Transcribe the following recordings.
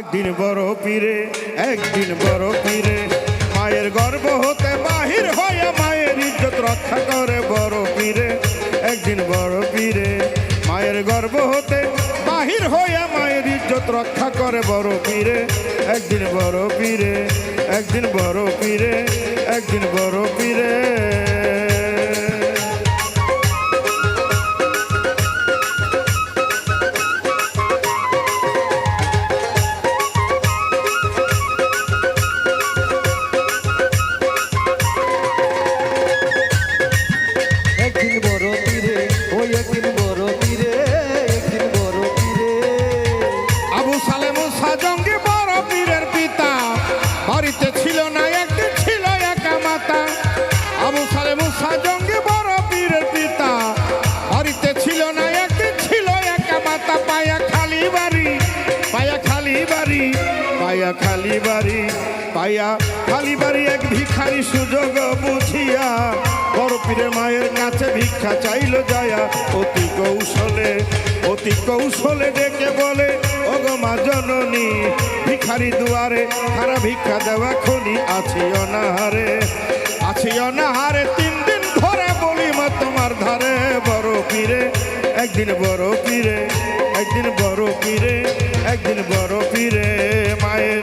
একদিন বড় পীরে, একদিন বড় পীরে। মায়ের গর্ভ হতে বাহির হয়ে মায়ের ইজ্জত রক্ষা করে বড় পীরে, একদিন বড় পীরে। মায়ের গর্ভ হতে বাহির হয়ে মায়ের ইজ্জত রক্ষা করে বড় পীরে, একদিন বড় পীরে, একদিন বড় পীরে, একদিন বড় পীরে। ভিক্ষা চাইল যায়া অতি কৌশলে অতি কৌশলে ডেকে বলে অগমা জননী, ভিখারি দুয়ারে খারা ভিক্ষা দেওয়া খনি আছি অনাহারে আছি অনাহারে, তিন দিন ধরে বলি মা তোমার ধারে, বড় পীরে, একদিন বড় পীরে, একদিন বড় পীরে, একদিন বড় পীরে, মায়ের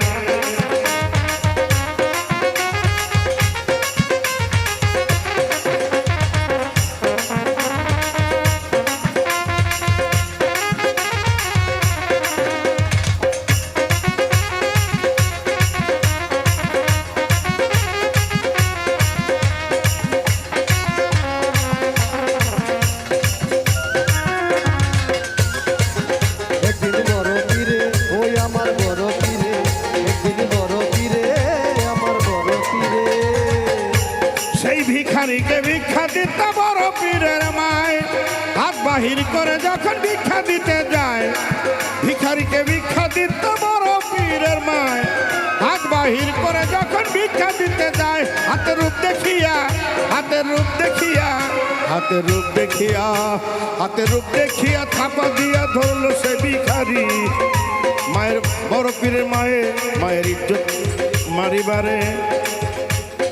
বাহির করে যখন ভিক্ষা দিতে যায়, ভিখারিকে ভিক্ষা দিতে বড় পীরের মায়। হাত বাহির করে যখন ভিক্ষা দিতে যায়, হাতের রূপ দেখিয়া, হাতের রূপ দেখিয়া, হাতের রূপ দেখিয়া, হাতের রূপ দেখিয়া থাপা দিয়া ধরল সে ভিখারি। মায়ের, বড় পীরের মায়ের মায়ের ইজ্জত মারিবারে।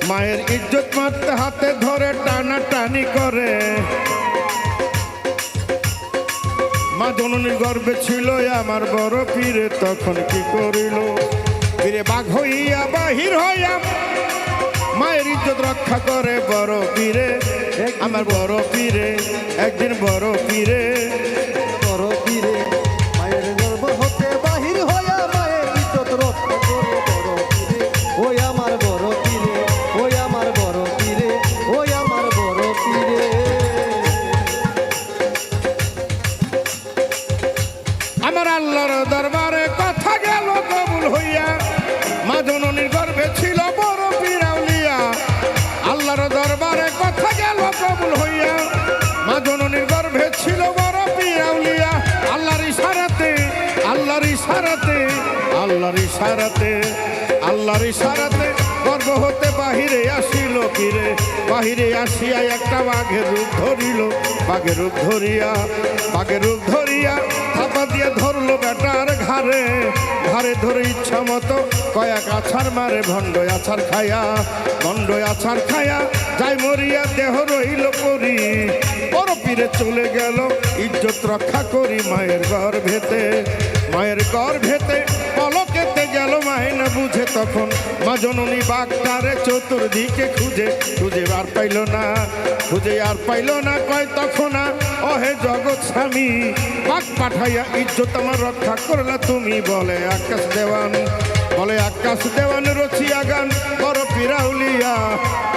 মায়ের ইজ্জত মারতে হাতে ধরে টানা টানি করে। মা জননীর গর্বে ছিল আমার বড় পীরে, তখন কি করিল? পীরে বাঘ হইয়া বাহির হইয়া মায়ের ইজ্জত রক্ষা করে বড় পীরে আমার বড় পীরে একদিন বড় পীরে। জননীর গর্ভে ছিল বড় পিরাউলিয়া। আল্লাহর দরবারে কথা গেল কবুল হইয়া। মা জননীর গর্ভে ছিল বড় পিরাউলিয়া। আল্লাহর ইশারাতে আল্লাহর ইশারাতে আল্লাহর ইশারাতে আল্লাহর ইশারাতে গর্ভ হতে বাহিরে আসিল ফিরে। বাহিরে আসিয়া একটা বাঘের রূপ ধরিল, বাঘের রূপ ধরিয়া, বাঘের রূপ ধরিয়া দিয়ে ধরলো বেটার ঘাড়ে। ঘাড়ে ধরে ইচ্ছা মতো কয়েক আছার মারে, ভণ্ড আছার খায়া, ভণ্ড আছার খায়া, যাই মরিয়া দেহ রইল করি বড় পীরে চলে গেল, ইজ্জত রক্ষা করি মায়ের গর্ভেতে। মায়ের গর্ভেতে পলকেতে গেল মায় না বুঝে তখন। মা জননী বাগটারে চতুর্দিকে খুঁজে খুঁজে আর পাইল না, খুঁজে আর পাইল না, কয় তখন ওহে জগৎ স্বামী, বাঘ পাঠাইয়া ইজ্জত আমার রক্ষা করলা তুমি, বলে আকাশ দেওয়ান, বলে আকাশ দেওয়ান রচিয়া গান বড় পিরাউলিয়া,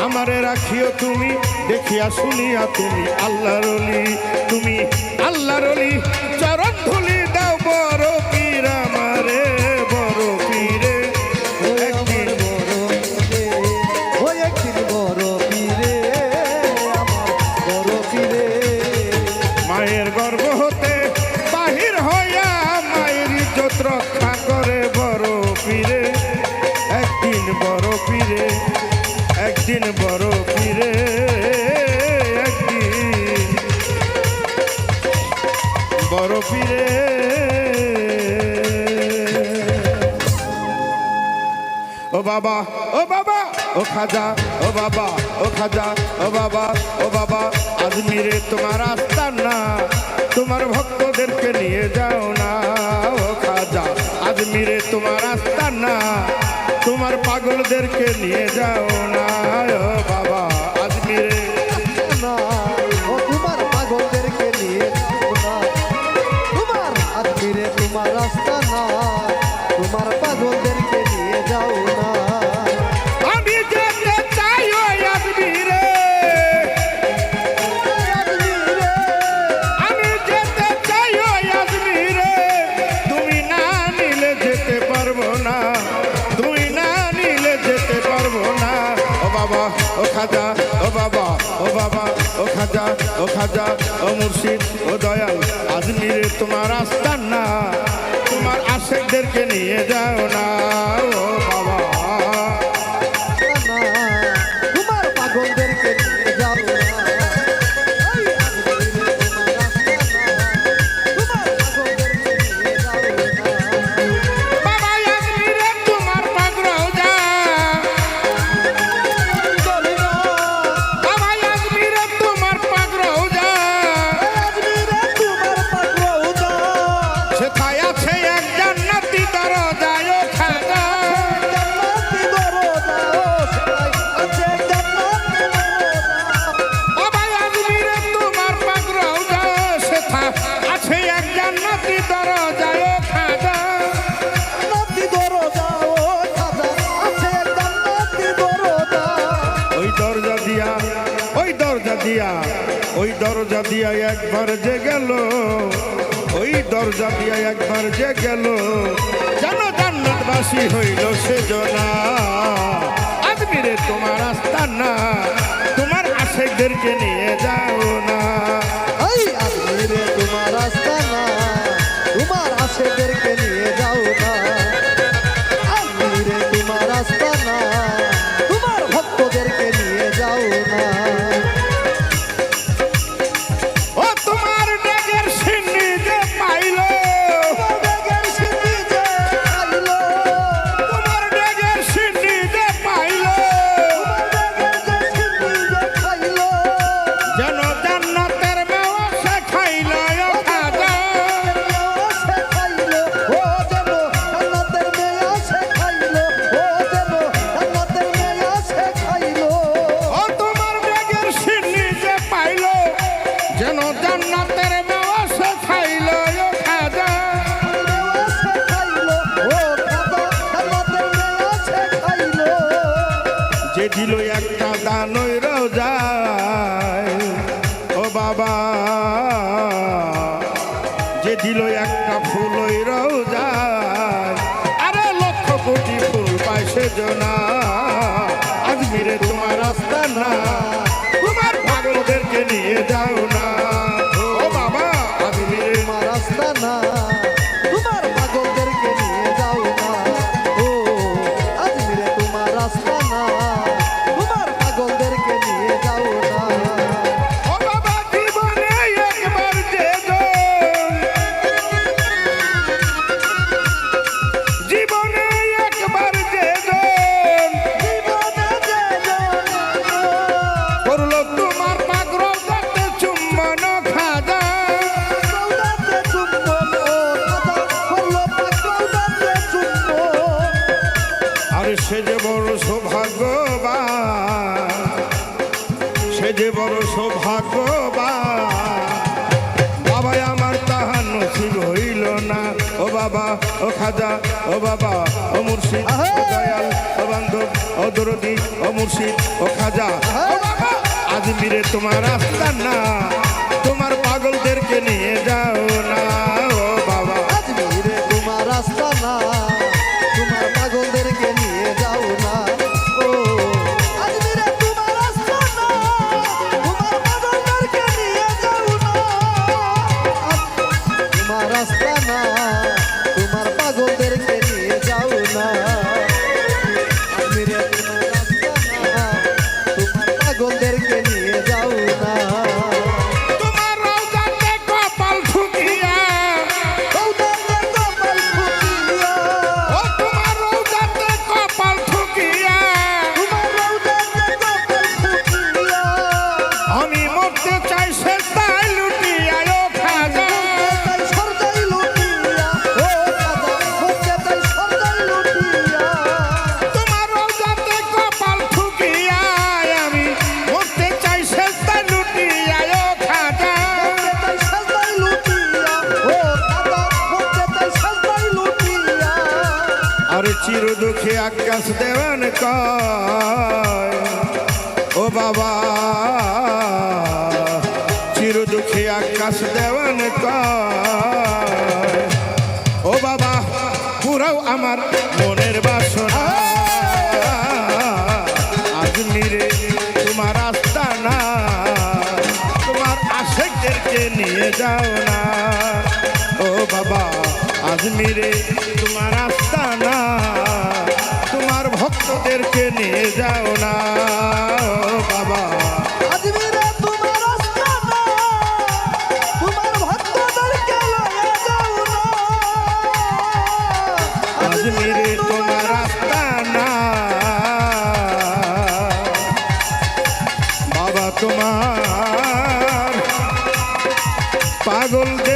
আমারে রাখিও তুমি, দেখিয়া শুনিয়া তুমি আল্লাহর অলি, তুমি আল্লাহর অলি, চরণ ধুলি পীরে একদিন বড় পীরে একদিন বড় পীরে ও বাবা ও বাবা, ও খাজা, ও বাবা, ও খাজা, ও বাবা ও বাবা, আজমিরে তোমার আস্তান না, তোমার ভক্তদেরকে নিয়ে যাও না, ও খাজা, আজমিরে তোমার আস্তান না। তোমার পাগলদেরকে নিয়ে যাও না বাবা আজমিরে তোমার পাগলদেরকে নিয়ে তোমার আজমিরে তোমার রাস্তা না। তোমার পাগলদেরকে খাজা, ও বাবা ও বাবা, ও খাজা ও খাজা, ও মুর্শিদ, ও দয়াল আজমিরে তোমার আস্তান না। তোমার আশেকদেরকে নিয়ে যাও না, ও বাবা। দরজা দিয়া একবার যে গেল, ওই দরজা দিয়া একবার যে গেল, যেন জান্নাতবাসী হইল সে জনা। আজমিরে তোমার আস্থা না, তোমার আশেকদেরকে নিয়ে যাও না। ওই আজমিরে তোমার রাস্তা সৌভাগ্যবান বাবা আমার তাহার নসিব হইল না। ও বাবা ও খাজা ও বাবা ও মুর্শিদ ও দয়াল ও বান্ধব ও দরদি ও মুর্শিদ ও খাজা ও বাবা। আজমিরে তোমার রাস্তা না। তোমার পাগলদেরকে নিয়ে যাও না ও বাবা। আজমিরে তোমার রাস্তা না। আকাশ দেওয়ান কয়। ও বাবা, চির দুঃখে আকাশ দেওয়ান কয়। ও বাবা, পুরাও আমার মনের বাসনা। আজমিরে তোমার রাস্তা না তোমার আশেকদেরকে নিয়ে যাও না। ও বাবা আজমিরে তোমার রাস্তা না ভক্তদেরকে নিয়ে যাও না বাবা। আজমিরে তোমার রাস্তা না। বাবা তোমার পাগলদেরকে